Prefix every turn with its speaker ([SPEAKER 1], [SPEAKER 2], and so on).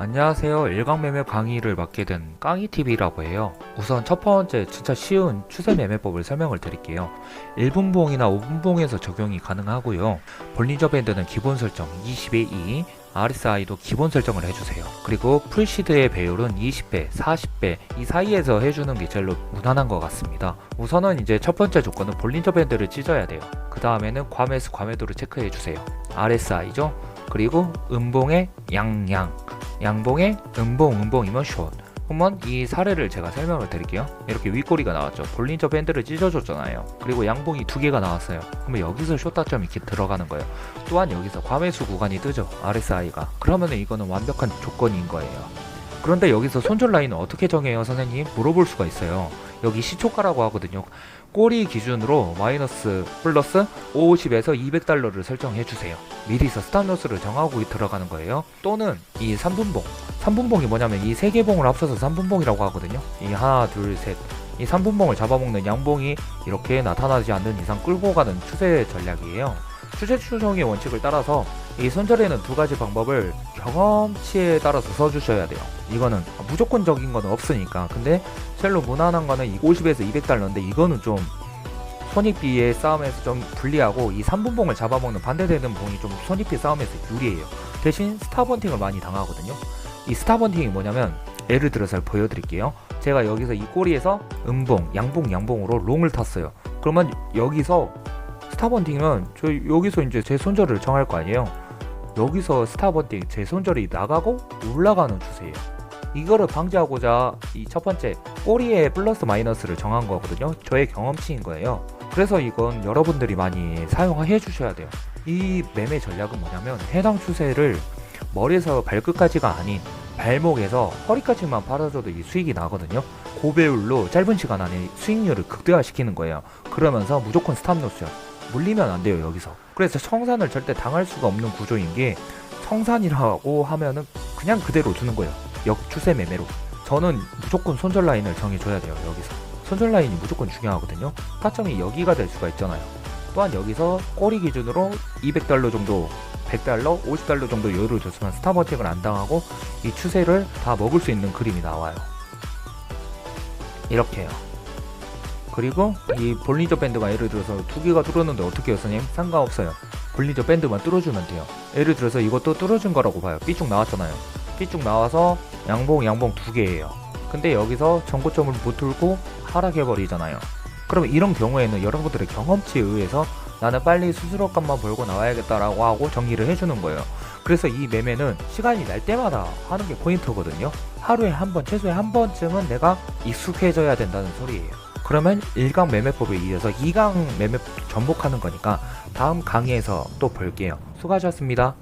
[SPEAKER 1] 안녕하세요. 일광매매 강의를 맡게 된 깡이TV라고 해요. 우선 첫 번째 진짜 쉬운 추세 매매법을 설명을 드릴게요. 1분봉이나 5분봉에서 적용이 가능하고요. 볼리저 밴드는 기본 설정 20에 2, RSI도 기본 설정을 해주세요. 그리고 풀시드의 배율은 20배, 40배 이 사이에서 해주는 게 제일 무난한 것 같습니다. 우선은 이제 첫 번째 조건은 볼린저 밴드를 찢어야 돼요. 그 다음에는 과매수 과매도를 체크해 주세요. RSI죠. 그리고 음봉의 양양, 양봉의 음봉 음봉이면 숏. 한번 이 사례를 제가 설명을 드릴게요. 이렇게 윗꼬리가 나왔죠. 볼린저 밴드를 찢어줬잖아요. 그리고 양봉이 두 개가 나왔어요. 그러면 여기서 숏 타점이 이렇게 들어가는 거예요. 또한 여기서 과매수 구간이 뜨죠. RSI가. 그러면 이거는 완벽한 조건인 거예요. 그런데 여기서 손절 라인은 어떻게 정해요, 선생님? 물어볼 수가 있어요. 여기 시초가라고 하거든요. 꼬리 기준으로 마이너스 플러스 50에서 200달러를 설정해 주세요. 미리서 스탑로스를 정하고 들어가는 거예요. 또는 이 3분봉. 3분봉이 뭐냐면 이세개 봉을 합쳐서 3분봉이라고 하거든요. 이 하나, 둘, 셋. 이 3분봉을 잡아먹는 양봉이 이렇게 나타나지 않는 이상 끌고 가는 추세 전략이에요. 추세 추정의 원칙을 따라서 이 손절에는 두 가지 방법을 경험치에 따라서 써주셔야 돼요. 이거는 무조건적인 건 없으니까. 근데 셀로 무난한 거는 이 50에서 200달러인데 이거는 좀 손익비의 싸움에서 좀 불리하고 이 3분봉을 잡아먹는 반대되는 봉이 좀 손익비 싸움에서 유리해요. 대신 스타번팅을 많이 당하거든요. 이 스타번팅이 뭐냐면 예를 들어서 보여드릴게요. 제가 여기서 이 꼬리에서 음봉, 양봉, 양봉으로 롱을 탔어요. 그러면 여기서 스타번팅은 저 여기서 이제 제 손절을 정할 거 아니에요. 여기서 스타번팅 제 손절이 나가고 올라가는 추세예요. 이거를 방지하고자 이 첫 번째 꼬리에 플러스 마이너스를 정한 거거든요. 저의 경험치인 거예요. 그래서 이건 여러분들이 많이 사용해 주셔야 돼요. 이 매매 전략은 뭐냐면 해당 추세를 머리에서 발끝까지가 아닌 발목에서 허리까지만 팔아줘도 이 수익이 나거든요. 고배율로 짧은 시간 안에 수익률을 극대화시키는 거예요. 그러면서 무조건 스탑로스요. 물리면 안 돼요 여기서. 그래서 청산을 절대 당할 수가 없는 구조인 게 청산이라고 하면은 그냥 그대로 두는 거예요. 역추세 매매로. 저는 무조건 손절 라인을 정해줘야 돼요 여기서. 손절 라인이 무조건 중요하거든요. 타점이 여기가 될 수가 있잖아요. 또한 여기서 꼬리 기준으로 200달러 정도 100달러, 50달러 정도 여유를 줬으면 스타버팅을 안 당하고 이 추세를 다 먹을 수 있는 그림이 나와요. 이렇게요. 그리고 이 볼리저 밴드가 예를 들어서 두 개가 뚫었는데 어떻게 해요, 선생님? 상관없어요. 볼리저 밴드만 뚫어주면 돼요. 예를 들어서 이것도 뚫어준 거라고 봐요. 삐쭉 나왔잖아요. 삐쭉 나와서 양봉, 양봉 두 개예요. 근데 여기서 전고점을 못 뚫고 하락해버리잖아요. 그러면 이런 경우에는 여러분들의 경험치에 의해서 나는 빨리 수수료 값만 벌고 나와야겠다라고 하고 정리를 해주는 거예요. 그래서 이 매매는 시간이 날 때마다 하는 게 포인트거든요. 하루에 한 번, 최소에 한 번쯤은 내가 익숙해져야 된다는 소리예요. 그러면 1강 매매법에 이어서 2강 매매법 전복하는 거니까 다음 강의에서 또 볼게요. 수고하셨습니다.